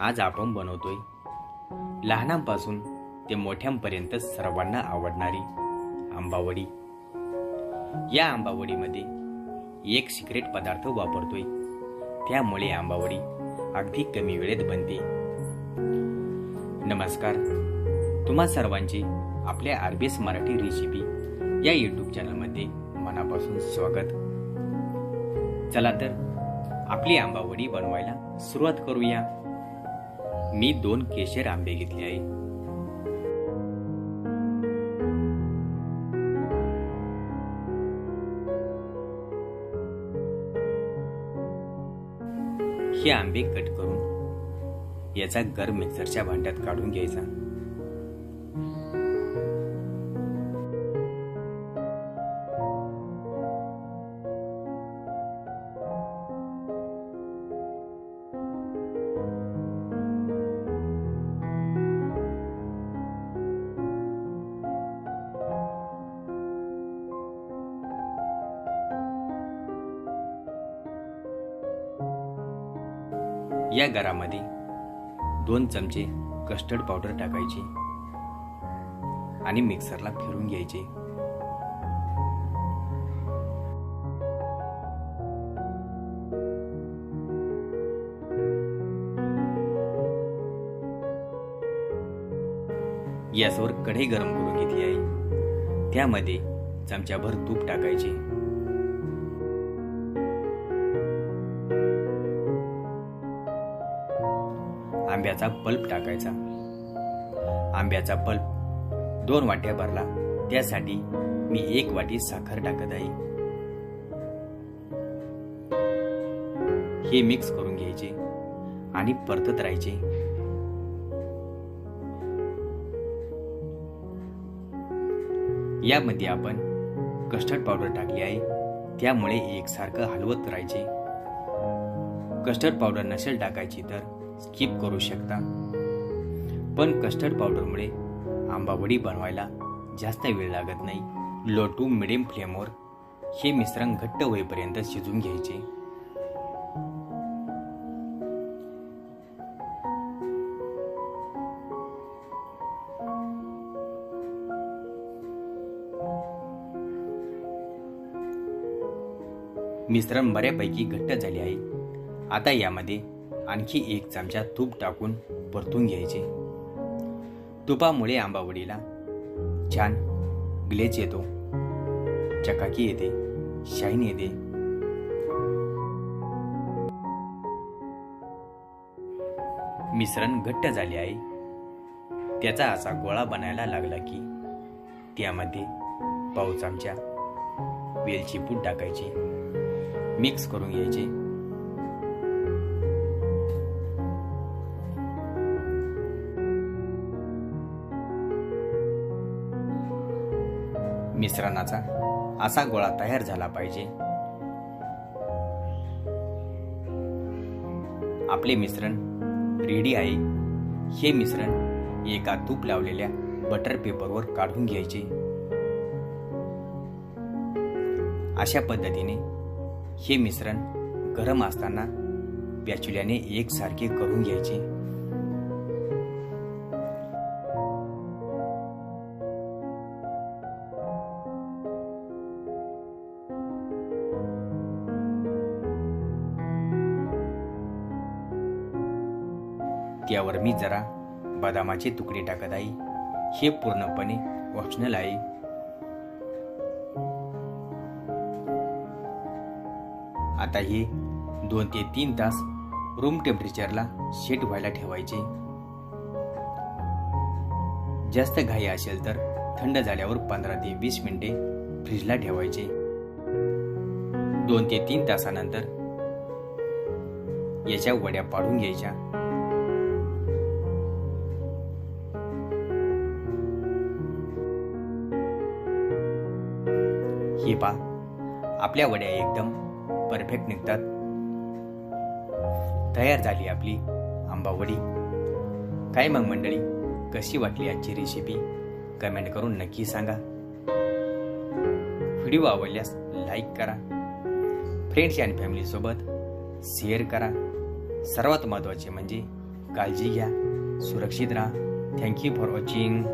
आज आपण बनवतोय लहानांपासून ते मोठ्यांपर्यंत सर्वांना आवडणारी आंबावडी. या आंबावडीमध्ये एक सिक्रेट पदार्थ वापरतोय. त्यामुळे आंबावडी अगदी कमी वेळेत बनते. नमस्कार. तुम्हा सर्वांचे आपल्या आरबीएस मराठी रेसिपी या यूट्यूब चॅनलमध्ये मनापासून स्वागत. चला तर आपली आंबावडी बनवायला सुरुवात करूया. मी दोन केशर आंबे घेतले आहे. हे आंबे कट करून याचा गर मिक्सरच्या भांड्यात काढून घ्यायचा. या गारामध्ये दोन चमचे कस्टर्ड पावडर टाकायची आणि मिक्सरला फिरून घ्यायचे. गॅसवर कढई गरम करून घेतली आहे. त्यामध्ये चमच्याभर तूप टाकायचे. आंब्याचा पल्प टाकायचा. आंब्याचा पल्प दोन वाट्या भरला. त्यासाठी मी एक वाटी साखर टाकत आहे. हे मिक्स करून घ्यायचे आणि परतत राहायचे. यामध्ये आपण कस्टर्ड पावडर टाकली आहे. त्यामुळे एकसारखं हलवत राहायचे. कस्टर्ड पावडर नसेल टाकायची तर स्किप करू शकता. पण कस्टर्ड पावडरमुळे आंबावडी बनवायला जास्त वेळ लागत नाही. लो टू मिडियम फ्लेमवर हे मिश्रण घट्ट होईपर्यंत शिजून घ्यायचे. मिश्रण बऱ्यापैकी घट्ट झाले आहे. आता यामध्ये आणखी एक चमचा तूप टाकून परतून घ्यायचे. तुपामुळे आंबावडीला छान ग्लेच येतो. चकाकी येते शाईन येते. मिश्रण घट्ट झाले आहे. त्याचा असा गोळा बनायला लागला की त्यामध्ये पाव चमचा वेलची पूड टाकायची. मिक्स करून घ्यायचे. मिश्रणाचा असा गोळा तयार झाला पाहिजे. आपले मिश्रण रेडी आहे. हे मिश्रण एका तूप लावलेल्या बटर पेपरवर काढून घ्यायचे. अशा पद्धतीने हे मिश्रण गरम असताना पॅचुल्याने एकसारखे करून घ्यायचे. त्यावर मी जरा बदामाचे तुकडे टाकत आहे हे पूर्णपणे ऑप्शनल आहे. आता हे दोन ते तीन तास रूम टेम्परेचरला सेट व्हायला ठेवायचे. जास्त घाई असेल तर थंड झाल्यावर पंधरा ते वीस मिनिटे फ्रीजला ठेवायचे. दोन ते तीन तासानंतर याच्या वड्या पाडून घ्यायच्या. हे पा आपल्या वड्या एकदम परफेक्ट निघतात. तयार झाली आपली आंबावडी काय मग मंडळी? कशी वाटली आजची रेसिपी कमेंट करून नक्की सांगा. व्हिडिओ आवडल्यास लाईक करा. फ्रेंड्स आणि फॅमिलीसोबत शेअर करा. सर्वात महत्त्वाचे म्हणजे काळजी घ्या. सुरक्षित राहा. Thank you for watching